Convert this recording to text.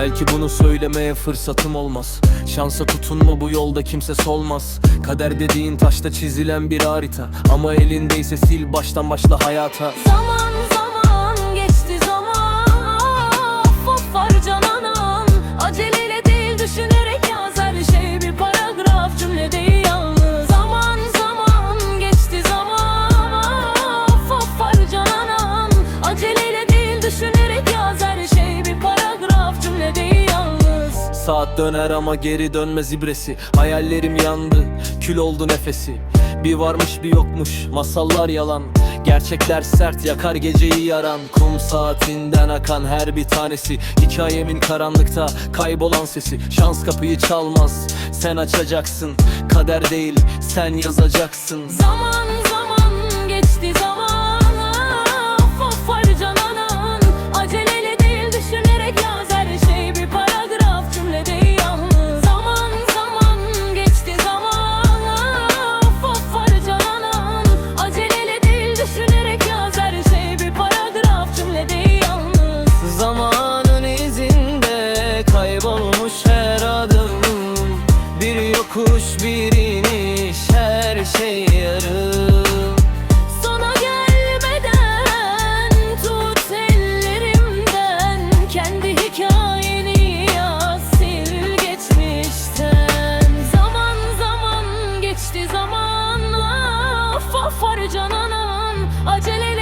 Belki bunu söylemeye fırsatım olmaz. Şansa tutunma bu yolda kimse solmaz. Kader dediğin taşta çizilen bir harita. Ama elindeyse sil baştan başla hayata. Zaman zaman Saat döner ama geri dönmez ibresi. Hayallerim yandı, kül oldu nefesi. Bir varmış bir yokmuş, masallar yalan. Gerçekler sert yakar geceyi yaran. Kum saatinden akan her bir tanesi. Hikayemin karanlıkta kaybolan sesi. Şans kapıyı çalmaz, sen açacaksın. Kader değil, sen yazacaksın. Zaman zaman geçti zaman yokuş bir iniş her şey yarım Sona gelmeden tut ellerimden Kendi hikayeni yaz sil geçmişten. Zaman zaman geçti zaman Of of harcananan acele